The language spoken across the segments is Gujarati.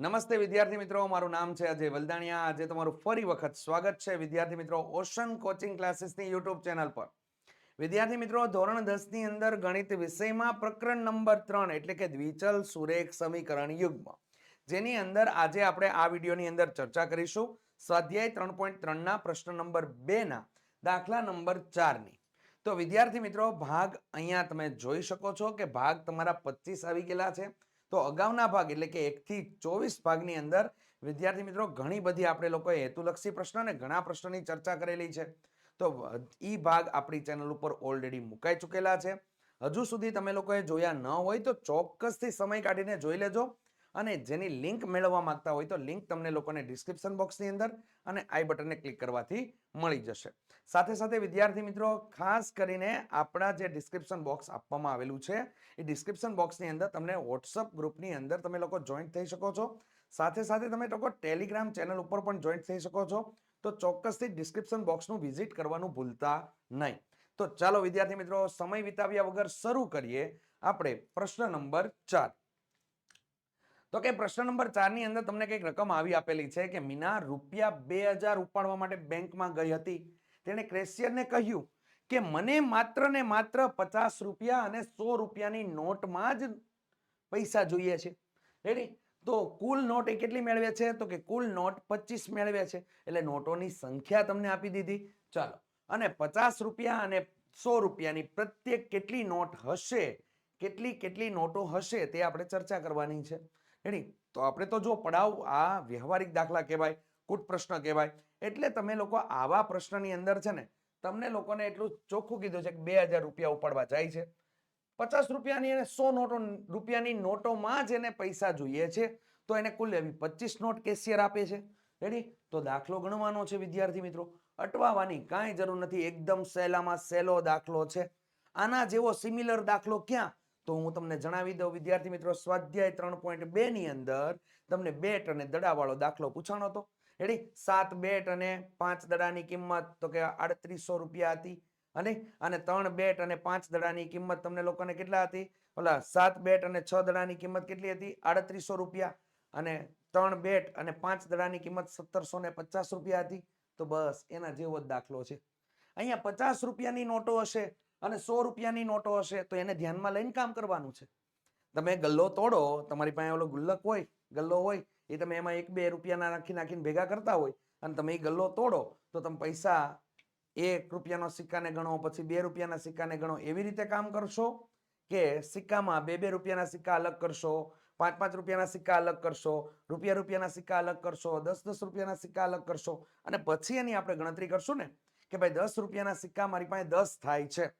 નમસ્તે વિદ્યાર્થી મિત્રો, મારું નામ છે અજય વલદાણિયા. આજે તમારું ફરી વખત સ્વાગત છે વિદ્યાર્થી મિત્રો ઓશન કોચિંગ ક્લાસીસની યુટ્યુબ ચેનલ પર. વિદ્યાર્થી મિત્રો, ધોરણ દસની અંદર ગણિત વિષયમાં પ્રકરણ નંબર ત્રણ એટલે કે દ્વિચલ સુરેખ સમીકરણ યુગ્મ. જેની અંદર આજે આપણે આ વિડીયોની અંદર ચર્ચા કરીશું. સ્વાધ્યાય ત્રણ પોઈન્ટ ત્રણના પ્રશ્ન નંબર બેના, દાખલા નંબર ચારની. તો વિદ્યાર્થી મિત્રો, ભાગ અહીંયા તમે જોઈ શકો છો કે ભાગ તમારા પચીસ આવી ગયેલા છે. તો અગાઉના ભાગ એટલે કે એકથી ચોવીસ ભાગની અંદર વિદ્યાર્થી મિત્રો ઘણી બધી આપણે લોકોએ હેતુલક્ષી પ્રશ્ન અને ઘણા પ્રશ્નોની ચર્ચા કરેલી છે. તો એ ભાગ આપણી ચેનલ ઉપર ઓલરેડી મુકાઈ ચૂકેલા છે. હજુ સુધી તમે લોકોએ જોયા ન હોય તો ચોક્કસથી સમય કાઢીને જોઈ લેજો. અને જેની લિંક મેળવવા માંગતા હોય તો લિંક તમને લોકોને ડિસ્ક્રિપ્શન બોક્સની અંદર અને આઈ બટનને ક્લિક કરવાથી મળી જશે. સાથે સાથે વિદ્યાર્થી મિત્રો, ખાસ કરીને આપણા જે ડિસ્ક્રિપ્શન બોક્સ આપવામાં આવેલું છે, એ ડિસ્ક્રિપ્શન બોક્સની અંદર તમને વોટ્સઅપ ગ્રુપની અંદર તમે લોકો જોઈન્ટ થઈ શકો છો. સાથે સાથે તમે લોકો ટેલિગ્રામ ચેનલ ઉપર પણ જોઈન્ટ થઈ શકો છો. તો ચોક્કસથી ડિસ્ક્રિપ્શન બોક્સનું વિઝિટ કરવાનું ભૂલતા નહીં. તો ચાલો વિદ્યાર્થી મિત્રો, સમય વિતાવ્યા વગર શરૂ કરીએ આપણે પ્રશ્ન નંબર ચાર. તો કે પ્રશ્ન નંબર ચારની અંદર તમને કંઈક રકમ આવી આપેલી છે કે મીના રૂપિયા બે હજાર ઉપાડવા માટે બેંકમાં ગઈ હતી. તેણે ક્રેશિયરને કહ્યું કે મને માત્ર ને માત્ર પચાસ રૂપિયા અને સો રૂપિયાની નોટમાં જ પૈસા જોઈએ છે. રેડી તો કુલ નોટ એ કેટલી મેળવે છે? તો કે કુલ નોટ પચીસ મેળવે છે. એટલે નોટોની સંખ્યા તમને આપી દીધી. ચાલો. અને પચાસ રૂપિયા અને સો રૂપિયાની પ્રત્યેક કેટલી નોટ હશે? કેટલી કેટલી નોટો હશે તે આપણે ચર્ચા કરવાની છે. રેડી? તો આપણે તો જો પડાવ, આ વ્યવહારિક દાખલા કહેવાય કૂટ પ્રશ્ન કહેવાય, એટલે તમે લોકો આવા પ્રશ્નની અંદર છે ને, તમને લોકોને એટલું ચોખ્ખું કીધું છે કે બે હજાર રૂપિયા ઉપાડવા જાય છે. પચાસ રૂપિયાની અને સો નોટો, રૂપિયાની નોટોમાં જ એને પૈસા જોઈએ છે, તો એને કુલ એવી પચીસ નોટ કેશિયર આપે છે. રેડી? તો દાખલો ગણવાનો છે, વિદ્યાર્થી મિત્રો. અટવાવાની કાંઈ જરૂર નથી. એકદમ સહેલામાં સહેલો દાખલો છે. આના જેવો સિમિલર દાખલો ક્યાં? તો હું તમને જણાવી દઉં, વિદ્યાર્થી મિત્રો, સ્વાધ્યાય ત્રણ પોઈન્ટ બે ની અંદર તમને બેટ અને દડાવાળો દાખલો પૂછાણો હતો. રેડી સાત બેટ અને પાંચ દડાની કિંમત, તો કે આડત્રીસો રૂપિયા હતી. અને અને ત્રણ બેટ અને પાંચ દડાની કિંમત તમને લોકોને કેટલા હતી? ઓલા, સાત બેટ અને છ દડાની કિંમત કેટલી હતી? આડત્રીસો રૂપિયા. અને ત્રણ બેટ અને પાંચ દડાની કિંમત સત્તરસો ને પચાસ રૂપિયા હતી. તો બસ, એના જેવો જ દાખલો છે. અહીંયા પચાસ રૂપિયાની નોટો હશે. અને સો રૂપિયાની નોટો હશે, તો એને ધ્યાનમાં લઈને કામ કરવાનું છે. તમે ગલ્લો તોડો, તમારી પાસે ઓલો ગુલ્લક હોય, ગલ્લો હોય, એ તમે એમાં એક બે રૂપિયાના નાખી નાખીને ભેગા કરતા હોય, અને તમે એ ગલ્લો તોડો, તો તમે પૈસા એક રૂપિયાનો સિક્કાને ગણો, પછી બે રૂપિયાના સિક્કાને ગણો, એવી રીતે કામ કરશો કે સિક્કામાં બે બે રૂપિયાના સિક્કા અલગ કરશો, પાંચ પાંચ રૂપિયાના સિક્કા અલગ કરશો, રૂપિયા રૂપિયાના સિક્કા અલગ કરશો, દસ દસ રૂપિયાના સિક્કા અલગ કરશો, અને પછી એની આપણે ગણતરી કરશું ને, કે ભાઈ દસ રૂપિયાના સિક્કા મારી પાસે દસ થાય છે.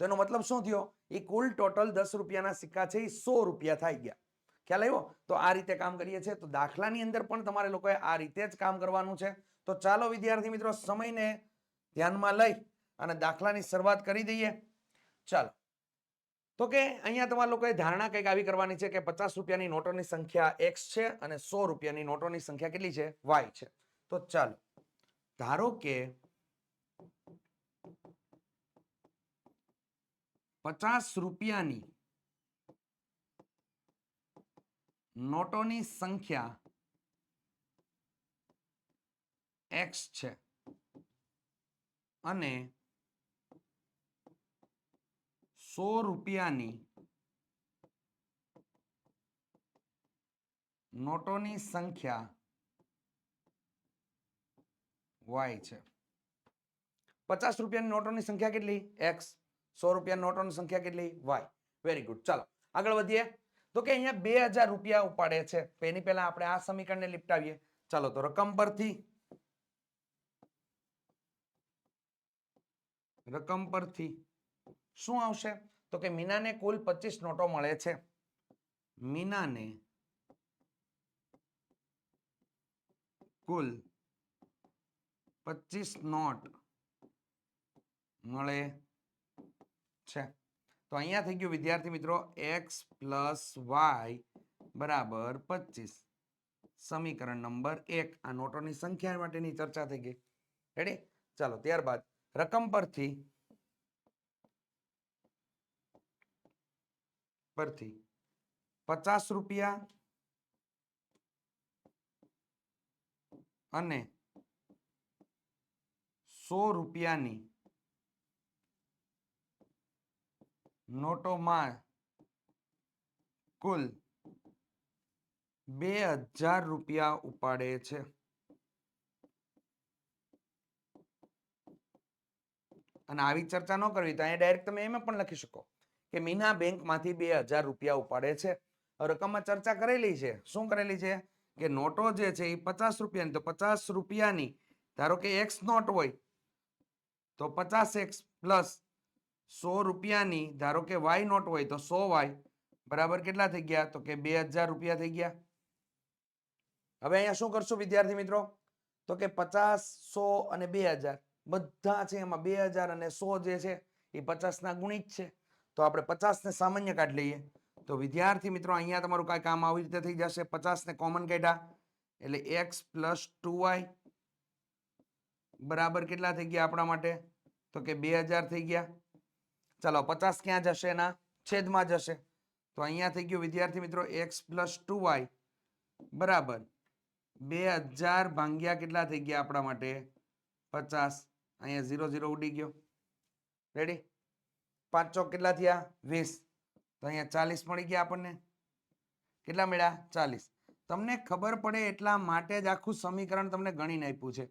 તો એનો મતલબ શું થયો? એ કુલ ટોટલ દસ રૂપિયાના સિક્કા છે એ સો રૂપિયા થઈ ગયા. ખ્યાલ આવ્યો? તો આ રીતે કામ કરીએ છીએ. તો દાખલાની અંદર પણ તમારે લોકોએ આ રીતે જ કામ કરવાનું છે. તો ચાલો વિદ્યાર્થી મિત્રો, સમયને ધ્યાનમાં લઈ અને દાખલાની શરૂઆત કરી દઈએ. ચાલો. તો કે અહીંયા તમારા લોકોએ ધારણા કંઈક આવી કરવાની છે કે પચાસ રૂપિયાની નોટોની સંખ્યા એક્સ છે અને સો રૂપિયાની નોટોની સંખ્યા કેટલી છે? વાય છે. તો ચાલો. ધારો કે પચાસ રૂપિયાની નોટોની સંખ્યા એક્સ છે. અને સો રૂપિયાની નોટોની સંખ્યા વાય છે. પચાસ રૂપિયાની નોટોની સંખ્યા કેટલી? એક્સ સો રૂપિયા નોટોની સંખ્યા કેટલી? વાય. વેરી ગુડ ચાલો, આગળ વધીએ. તો કે અહીંયા બે હજાર રૂપિયા ઉપાડે છે. એની પહેલા આપણે આ સમીકરણને લીપટાવીએ. ચાલો, તો રકમ પરથી. રકમ પરથી શું આવશે? તો કે મીનાને કુલ પચીસ નોટો મળે છે. મીનાને કુલ પચીસ નોટ મળે છે. તો અહીંયા થઈ ગયું, વિદ્યાર્થી મિત્રો એક્સ પ્લસ વાય બરાબર પચીસ. સમીકરણ નંબર એક. આ નોટોની સંખ્યા માટેની ચર્ચા થઈ ગઈ. રેડી ચાલો, ત્યારબાદ રકમ પરથી પરથી પચાસ રૂપિયા અને સો રૂપિયાની નોટોમાં કુલ બે હજાર રૂપિયા ઉપાડે છે. અને આવી ચર્ચા ન કરવી તો અહીંયા ડાયરેક્ટ તમે એમાં પણ લખી શકો કે મીના બેંકમાંથી બે હજાર રૂપિયા ઉપાડે છે. રકમમાં ચર્ચા કરેલી છે. શું કરેલી છે? કે નોટો જે છે એ પચાસ રૂપિયાની તો પચાસ રૂપિયાની ધારો કે એક્સ નોટ હોય તો પચાસ એક્સ પ્લસ સો રૂપિયાની, ધારો કે વાય નોટ હોય તો સો વાય બરાબર કેટલા થઈ ગયા? તો કે બે હજાર રૂપિયા થઈ ગયા. હવે અહીંયા શું કરશું વિદ્યાર્થી મિત્રો? તો કે પચાસ સો અને બે હજાર. બધા છે એમાં બે હજાર અને સો જે છે, એ પચાસના ગુણિત છે. તો આપણે પચાસને સામાન્ય કાઢ લઈએ. તો વિદ્યાર્થી મિત્રો, અહીંયા તમારું કાંઈ કામ આવી રીતે થઈ જશે. પચાસને કોમન કાઢ્યા. એટલે એક્સ પ્લસ ટુ વાય બરાબર કેટલા થઈ ગયા આપણા માટે? તો કે બે હજાર થઈ ગયા. ચાલો, પચાસ ક્યાં જશે એના? છેદમાં જશે. તો અહીંયા થઈ ગયું, વિદ્યાર્થી મિત્રો, એક્સ પ્લસ ટુ બરાબર. બે હજાર ભાંગ્યા કેટલા થઈ ગયા આપણા માટે? પચાસ. અહીંયા ઝીરો ઝીરો ઉડી ગયો. રેડી પાંચ ચોક કેટલા થયા? વીસ. તો અહીંયા ચાલીસ મળી ગયા આપણને. કેટલા મળ્યા? ચાલીસ. તમને ખબર પડે એટલા માટે જ આખું સમીકરણ તમને ગણીને આપ્યું છે.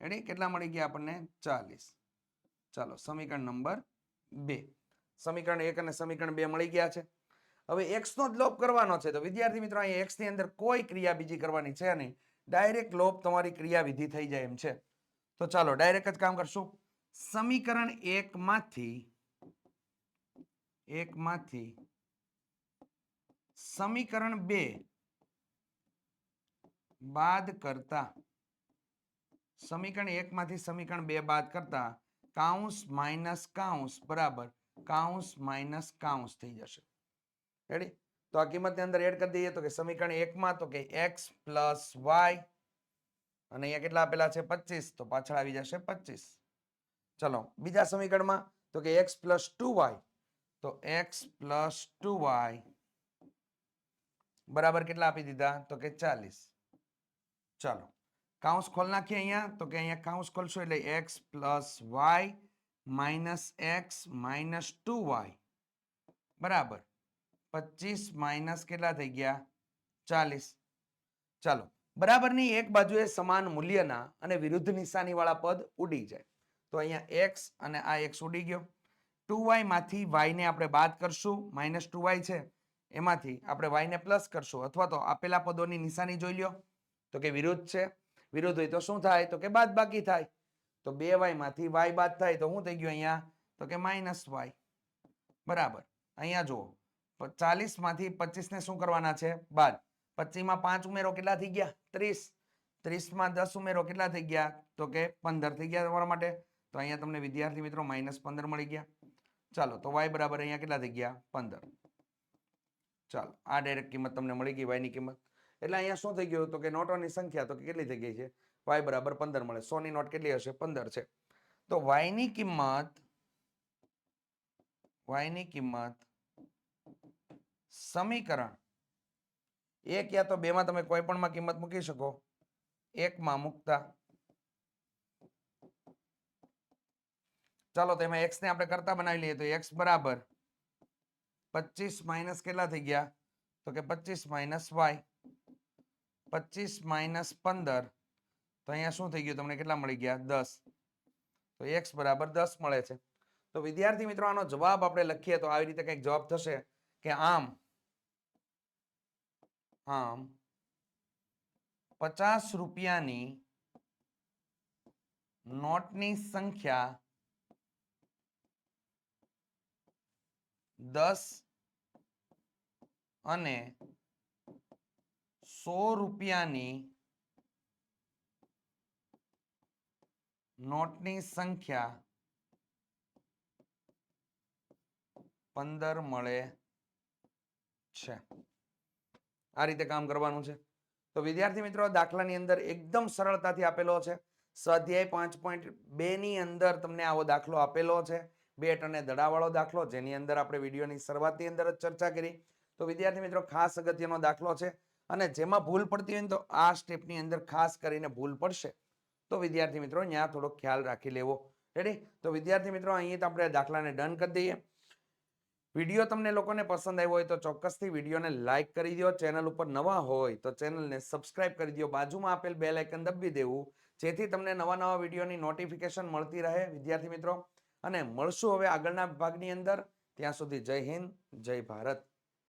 રેડી કેટલા મળી ગયા આપણને? ચાલીસ. ચાલો, સમીકરણ નંબર બે. સમીકરણ એક અને સમીકરણ બે મળી ગયા છે. હવે એક્સ નો જ લોપ કરવાનો છે. તો વિદ્યાર્થી મિત્રો, અહીંયા એક્સની અંદર કોઈ ક્રિયા બીજી કરવાની છે નહીં. ડાયરેક્ટ લોપ તમારી ક્રિયાવિધિ થઈ જાય એમ છે. તો ચાલો ડાયરેક્ટ જ કામ કરશું. સમીકરણ એક માંથી એક માંથી સમીકરણ બે બાદ કરતા, સમીકરણ એક માંથી સમીકરણ બે બાદ કરતા કાઉન્સ માઇનસ કાઉન્સ, બરાબર. કાઉન્સ માઇનસ કાઉન્સ થઈ જશે. રેડી તો આ કિંમતની અંદર એડ કરી દઈએ તો કે સમીકરણ એકમાં તો કે એક્સ પ્લસ વાય અને અહીંયા કેટલા આપેલા છે? પચીસ. તો પાછળ આવી જશે પચીસ. ચલો, બીજા સમીકરણમાં તો કે એક્સ પ્લસ ટુ વાય તો એક્સ પ્લસ ટુ વાય બરાબર કેટલા આપી દીધા? તો કે ચાલીસ. ચાલો. કાઉન્સ ખોલ નાખીએ અહીંયા તો કે અહીંયા કાઉન્સ ખોલશો એટલે X plus Y minus X minus two Y બરાબર પચીસ માઇનસ કેટલા થઈ ગયા ચાલીસ ચાલો બરાબરની એક બાજુએ સમાન મૂલ્યના અને વિરુદ્ધ નિશાનીવાળા પદ ઉડી જાય। તો અહીંયા એક્સ અને આ એક્સ ઉડી ગયો। ટુ વાયમાંથી વાયને આપણે બાદ કરશું માઇનસ ટુ વાય છે, એમાંથી આપણે વાયને પ્લસ કરશું, અથવા તો આપેલા પદોની નિશાની જોઈ લ્યો। તો કે વિરુદ્ધ છે વિરુદ્ધ હોય તો શું થાય? તો કે બાદ બાકી થાય. તો બે વાયમાંથી વાય બાદ થાય તો શું થઈ ગયું અહીંયા? તો કે માઇનસ વાય. બરાબર. અહીંયા જુઓ. ચાલીસમાંથી પચીસ ને શું કરવાના છે? બાદ. પચીસમાં પાંચ ઉમેરો કેટલા થઈ ગયા? ત્રીસ. ત્રીસમાં દસ ઉમેરો કેટલા થઈ ગયા? તો કે પંદર થઈ ગયા તમારા માટે. તો અહીંયા તમને વિદ્યાર્થી મિત્રો માઇનસ પંદર મળી ગયા. ચાલો, તો વાય બરાબર અહીંયા કેટલા થઈ ગયા? પંદર. ચાલો, આ ડાયરેક્ટ કિંમત તમને મળી ગઈ વાયની કિંમત. એટલે અહીંયા શું થઈ ગયું તો કે નોટોની સંખ્યા તો કેટલી થઈ ગઈ છે? વાય બરાબર પંદર મળે. સોની નોટ કેટલી હશે? પંદર છે. તો વાયની કિંમત વાયની કિંમત સમીકરણ એક યા તો બેમાં તમે કોઈ પણમાં કિંમત મૂકી શકો. એકમાં મૂકતા. ચાલો તો એમાં એક્સ ને આપણે કરતા બનાવી લઈએ તો એક્સ બરાબર પચીસ માઇનસ કેટલા થઈ ગયા? તો કે પચીસ માઇનસ વાય. પચીસ માઇનસ પંદર, તો અહીંયા શું થઈ ગયું? તમને કેટલા મળી ગયા? દસ. તો એક્સ બરાબર દસ મળે છે. તો વિદ્યાર્થી મિત્રો, આનો જવાબ આપણે લખીએ તો આવી રીતે કંઈક જવાબ થશે કે આમ આમ પચાસ રૂપિયાની નોટની સંખ્યા દસ અને સો રૂપિયાની નોટની સંખ્યા પંદર મળે છે. આ રીતે કામ કરવાનું છે. તો વિદ્યાર્થી મિત્રો દાખલાની અંદર એકદમ સરળતાથી આપેલો છે. સ્વાધ્યાય પાંચ પોઈન્ટ બે ની અંદર તમને આવો દાખલો આપેલો છે. બેટ અને દડાવાળો દાખલો, જેની અંદર આપણે વિડીયોની શરૂઆતની અંદર જ ચર્ચા કરી. તો વિદ્યાર્થી મિત્રો, ખાસ અગત્યનો દાખલો છે. અને જેમાં ભૂલ પડતી હોય ને તો આ સ્ટેપની અંદર ખાસ કરીને ભૂલ પડશે. તો વિદ્યાર્થી મિત્રો, અહીંયા થોડો ખ્યાલ રાખી લેવો. રેડી તો વિદ્યાર્થી મિત્રો, અહીંયા તો આપણે દાખલાને ડન કરી દઈએ. વીડિયો તમને લોકોને પસંદ આવ્યો હોય તો ચોક્કસથી વિડીયોને લાઇક કરી દો. ચેનલ ઉપર નવા હોય તો ચેનલને સબસ્ક્રાઇબ કરી દો. બાજુમાં આપેલ બે લાઇકન દબી દેવું. જેથી તમને નવા નવા વિડીયોની નોટિફિકેશન મળતી રહે. વિદ્યાર્થી મિત્રો, અને મળશું હવે આગળના ભાગની અંદર. ત્યાં સુધી જય હિન્દ, જય ભારત.